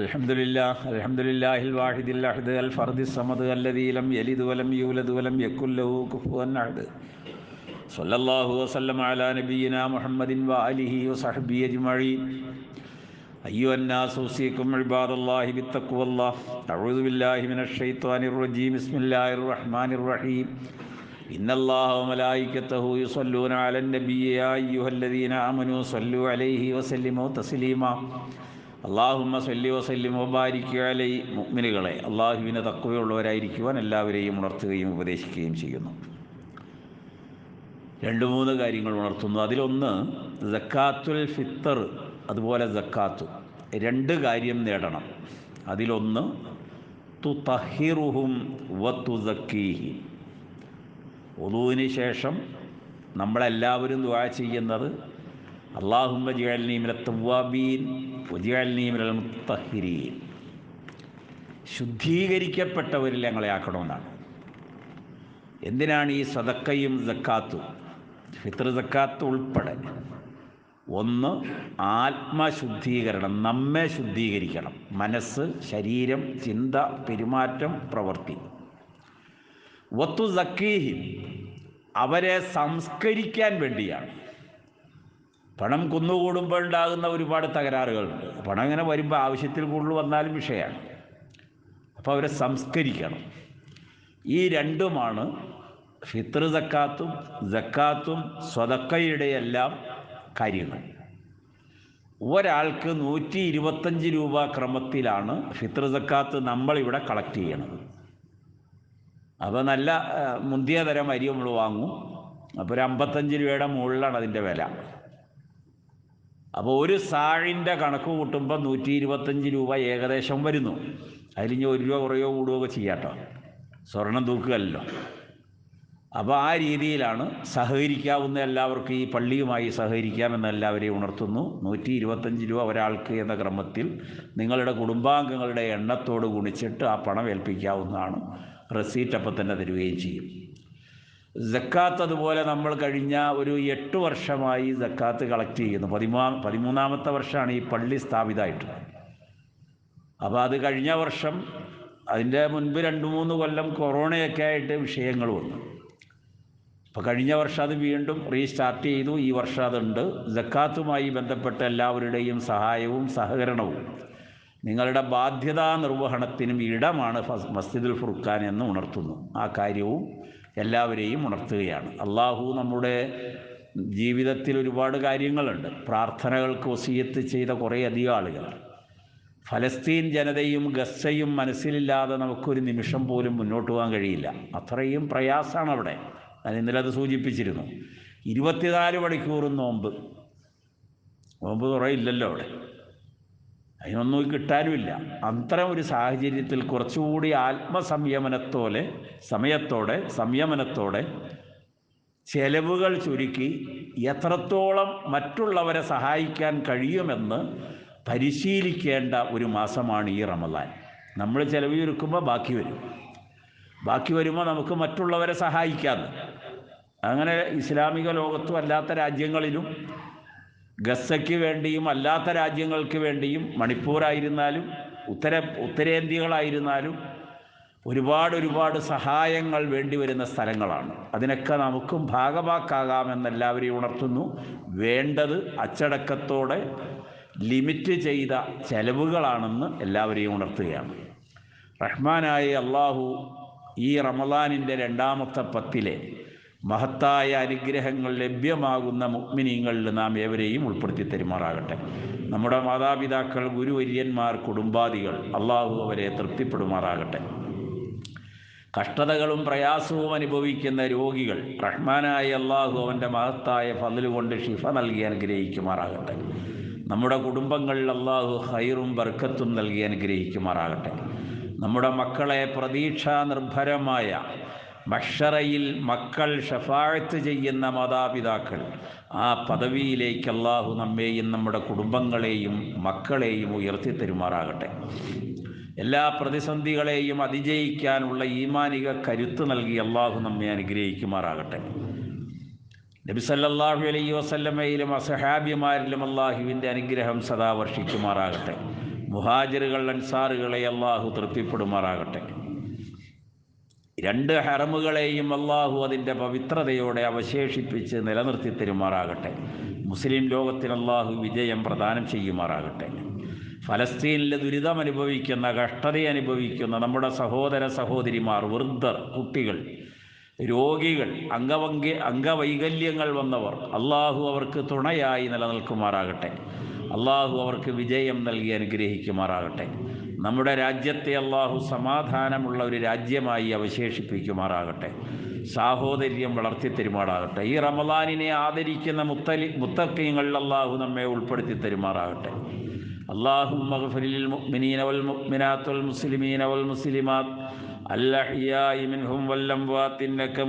الحمد لله الحمد لله الواحد الأحد الفرد الصمد الذي لم يلد ولم يولد ولم يكن له كفوا أحد صلى الله وسلم على نبينا محمد وآله وصحبه أجمعين أيها الناس أوصيكم عباد الله بالتقوى الله أعوذ بالله من الشيطان الرجيم بسم الله الرحمن الرحيم إن الله وملائكته يصلون على النبي يا أيها الذين آمنوا صلوا عليه وسلموا تسليما അള്ളാഹുമ്മ സല്ലി വസല്ലിം വബാരിക്കുക അലൈ മുഅ്മിനുകളെ അള്ളാഹുവിനെ തക്കവയുള്ളവരായിരിക്കുവാൻ എല്ലാവരെയും ഉണർത്തുകയും ഉപദേശിക്കുകയും ചെയ്യുന്നു. രണ്ട് മൂന്ന് കാര്യങ്ങൾ ഉണർത്തുന്നു. അതിലൊന്ന് ജക്കാത്തുൽ ഫിത്തർ അതുപോലെ ജക്കാത്തു രണ്ട് കാര്യം നേടണം. അതിലൊന്ന് തു തഹിറുഹും വത്തു സക്കീഹി ഒതുവിന് ശേഷം നമ്മളെല്ലാവരും ദുആ ചെയ്യുന്നത് അള്ളാഹുമ്മ മുത്തഹിരീൻ. ശുദ്ധീകരിക്കപ്പെട്ടവരിൽ ഞങ്ങളെ ആക്കണമെന്നാണ്. എന്തിനാണ് ഈ സദക്കയും സക്കാത്തും? ഫിത്ര സക്കാത്ത് ഉൾപ്പെടെ. ഒന്ന് ആത്മശുദ്ധീകരണം നമ്മെ ശുദ്ധീകരിക്കണം. മനസ്സ് ശരീരം ചിന്ത പെരുമാറ്റം പ്രവൃത്തി. വത്തു സക്കീഹി അവരെ സംസ്കരിക്കാൻ വേണ്ടിയാണ്. പണം കുന്നുകൂടുമ്പോൾ ഉണ്ടാകുന്ന ഒരുപാട് തകരാറുകളുണ്ട്. പണം ഇങ്ങനെ വരുമ്പോൾ ആവശ്യത്തിൽ കൂടുതൽ വന്നാലും വിഷയമാണ്. അപ്പോൾ അവരെ സംസ്കരിക്കണം. ഈ രണ്ടുമാണ് ഫിത്ർ സക്കാത്തും ജക്കാത്തും സ്വതക്കയുടെ എല്ലാം കാര്യങ്ങൾ. ഒരാൾക്ക് നൂറ്റി ഇരുപത്തഞ്ച് രൂപ ക്രമത്തിലാണ് ഫിത്ർ സക്കാത്ത് നമ്മളിവിടെ കളക്ട് ചെയ്യണത്. അപ്പോൾ നല്ല മുന്തിയ തരം അരി നമ്മൾ വാങ്ങും. അപ്പോൾ ഒരു അമ്പത്തഞ്ച് രൂപയുടെ മുകളിലാണ് അതിന്റെ വില. അപ്പോൾ ഒരു സാഴിന്റെ കണക്ക് കൂട്ടുമ്പോൾ നൂറ്റി ഇരുപത്തഞ്ച് രൂപ ഏകദേശം വരുന്നു. അതിലിഞ്ഞ് ഒരു രൂപ കുറയോ കൂടുകയോ ഒക്കെ ചെയ്യാട്ടോ. സ്വർണം തൂക്കുകയല്ലോ. അപ്പോൾ ആ രീതിയിലാണ് സഹകരിക്കാവുന്ന എല്ലാവർക്കും ഈ പള്ളിയുമായി സഹകരിക്കാമെന്ന് എല്ലാവരെയും ഉണർത്തുന്നു. നൂറ്റി ഇരുപത്തഞ്ച് രൂപ ഒരാൾക്ക് എന്ന ക്രമത്തിൽ നിങ്ങളുടെ കുടുംബാംഗങ്ങളുടെ എണ്ണത്തോട് ഗുണിച്ചിട്ട് ആ പണം ഏൽപ്പിക്കാവുന്നതാണ്. റെസീറ്റ് അപ്പം തന്നെ തരികയും ചെയ്യും. ജക്കാത്ത് അതുപോലെ നമ്മൾ കഴിഞ്ഞ ഒരു എട്ട് വർഷമായി ജക്കാത്ത് കളക്ട് ചെയ്യുന്നു. പതിമൂ പതിമൂന്നാമത്തെ വർഷമാണ് ഈ പള്ളി സ്ഥാപിതമായിട്ട് അപ്പോൾ അത് കഴിഞ്ഞ വർഷം അതിന്റെ മുൻപ് രണ്ട് മൂന്ന് കൊല്ലം കൊറോണയൊക്കെ ആയിട്ട് വിഷയങ്ങൾ വന്നു. അപ്പോൾ കഴിഞ്ഞ വർഷം അത് വീണ്ടും റീസ്റ്റാർട്ട് ചെയ്തു. ഈ വർഷം അതുണ്ട്. ജക്കാത്തുമായി ബന്ധപ്പെട്ട എല്ലാവരുടെയും സഹായവും സഹകരണവും. നിങ്ങളുടെ ബാധ്യതാ നിർവഹണത്തിനും ഇടമാണ് മസ്ജിദുൽ ഫുർഖാൻ എന്ന് ഉണർത്തുന്നു. ആ കാര്യവും എല്ലാവരെയും ഉണർത്തുകയാണ്. അള്ളാഹു നമ്മുടെ ജീവിതത്തിൽ ഒരുപാട് കാര്യങ്ങളുണ്ട്. പ്രാർത്ഥനകൾക്ക് ഒസിയത്ത് ചെയ്ത കുറേ അധികം ആളുകൾ. ഫലസ്തീൻ ജനതയും ഗസയും മനസ്സിലില്ലാതെ നമുക്കൊരു നിമിഷം പോലും മുന്നോട്ട് പോകാൻ കഴിയില്ല. അത്രയും പ്രയാസമാണ് അവിടെ. ഞാൻ ഇന്നലെ അത് സൂചിപ്പിച്ചിരുന്നു. ഇരുപത്തിനാല് മണിക്കൂറും നോമ്പ്. നോമ്പ് കുറേ ഇല്ലല്ലോ അവിടെ. അതിനൊന്നും കിട്ടാനുമില്ല. അത്തരം ഒരു സാഹചര്യത്തിൽ കുറച്ചുകൂടി ആത്മസംയമനത്തോടെ സമയത്തോടെ സംയമനത്തോടെ ചെലവുകൾ ചുരുക്കി എത്രത്തോളം മറ്റുള്ളവരെ സഹായിക്കാൻ കഴിയുമെന്ന് പരിശീലിക്കേണ്ട ഒരു മാസമാണ് ഈ റമദാൻ. നമ്മൾ ചിലവ് ചുരുക്കുമ്പോൾ ബാക്കി വരും. ബാക്കി വരുമ്പോൾ നമുക്ക് മറ്റുള്ളവരെ സഹായിക്കാമെന്ന് അങ്ങനെ ഇസ്ലാമിക ലോകത്തും അല്ലാത്ത രാജ്യങ്ങളിലും ഗസയ്ക്ക് വേണ്ടിയും അല്ലാത്ത രാജ്യങ്ങൾക്ക് വേണ്ടിയും മണിപ്പൂരായിരുന്നാലും ഉത്തര ഉത്തരേന്ത്യകളായിരുന്നാലും ഒരുപാട് ഒരുപാട് സഹായങ്ങൾ വേണ്ടി വരുന്ന സ്ഥലങ്ങളാണ്. അതിനൊക്കെ നമുക്കും ഭാഗമാക്കാകാമെന്ന് എല്ലാവരെയും ഉണർത്തുന്നു. വേണ്ടത് അച്ചടക്കത്തോടെ ലിമിറ്റ് ചെയ്ത ചെലവുകളാണെന്ന് എല്ലാവരെയും ഉണർത്തുകയാണ്. റഹ്മാനായ അള്ളാഹു ഈ റമദാനിന്റെ രണ്ടാമത്തെ പത്തിലെ മഹത്തായ അനുഗ്രഹങ്ങൾ ലഭ്യമാകുന്ന മുഗ്മിനീങ്ങളിൽ നാം ഏവരെയും ഉൾപ്പെടുത്തി തരുമാറാകട്ടെ. നമ്മുടെ മാതാപിതാക്കൾ ഗുരുവര്യന്മാർ കുടുംബാദികൾ അള്ളാഹു അവരെ തൃപ്തിപ്പെടുമാറാകട്ടെ. കഷ്ടതകളും പ്രയാസവും അനുഭവിക്കുന്ന രോഗികൾ റഹ്മാനായ അള്ളാഹു അവന്റെ മഹത്തായ ഫതിലുകൊണ്ട് ഷിഫ നൽകി അനുഗ്രഹിക്കുമാറാകട്ടെ. നമ്മുടെ കുടുംബങ്ങളിൽ അള്ളാഹു ഹൈറും ബർക്കത്തും നൽകി അനുഗ്രഹിക്കുമാറാകട്ടെ. നമ്മുടെ മക്കളെ പ്രതീക്ഷാ നിർഭരമായ മഷറയിൽ മക്കൾ ഷഫാഴത്ത് ചെയ്യുന്ന മാതാപിതാക്കൾ ആ പദവിയിലേക്ക് അള്ളാഹു നമ്മെയും നമ്മുടെ കുടുംബങ്ങളെയും മക്കളെയും ഉയർത്തി തരുമാറാകട്ടെ എല്ലാ പ്രതിസന്ധികളെയും അതിജയിക്കാനുള്ള ഈമാനിക കരുത്ത് നൽകി അള്ളാഹു നമ്മെ അനുഗ്രഹിക്കുമാറാകട്ടെ. നബി സല്ലല്ലാഹു അലൈഹി വസല്ലമയിലും അസഹാബിമാരിലും അള്ളാഹുവിന്റെ അനുഗ്രഹം സദാ വർഷിക്കുമാറാകട്ടെ. മുഹാജിറുകൾ അൻസാറുകളെ അള്ളാഹു തൃപ്തിപ്പെടുമാറാകട്ടെ. രണ്ട് ഹറമുകളെയും അള്ളാഹു അതിന്റെ പവിത്രതയോടെ അവശേഷിപ്പിച്ച് നിലനിർത്തി തരുമാറാകട്ടെ. മുസ്ലിം ലോകത്തിന് അള്ളാഹു വിജയം പ്രദാനം ചെയ്യുമാറാകട്ടെ. ഫലസ്തീനിൽ ദുരിതം അനുഭവിക്കുന്ന കഷ്ടത അനുഭവിക്കുന്ന നമ്മുടെ സഹോദര സഹോദരിമാർ വൃദ്ധർ കുട്ടികൾ രോഗികൾ അംഗവൈകല്യങ്ങൾ വന്നവർ അള്ളാഹു അവർക്ക് തുണയായി നിലനിൽക്കുമാറാകട്ടെ. അള്ളാഹു അവർക്ക് വിജയം നൽകി അനുഗ്രഹിക്കുമാറാകട്ടെ. നമ്മുടെ രാജ്യത്തെ അള്ളാഹു സമാധാനമുള്ള ഒരു രാജ്യമായി അവശേഷിപ്പിക്കുമാറാകട്ടെ. സാഹോദര്യം വളർത്തി തരുമാറാകട്ടെ ഈ റമദാനിനെ ആദരിക്കുന്ന മുത്തലി മുത്തക്കീങ്ങളിൽ അള്ളാഹു നമ്മെ ഉൾപ്പെടുത്തി തരുമാറാകട്ടെ അള്ളാഹു മഹഫലിൽ മുഅ്മിനീന വൽ മുഅ്മിനാത്തുൽ മുസ്ലിമീന വൽ മുസ്ലിമാത്ത്. അല്ലഹിയായി മിൻഹും വല്ലം വാത്തിന്നക്ക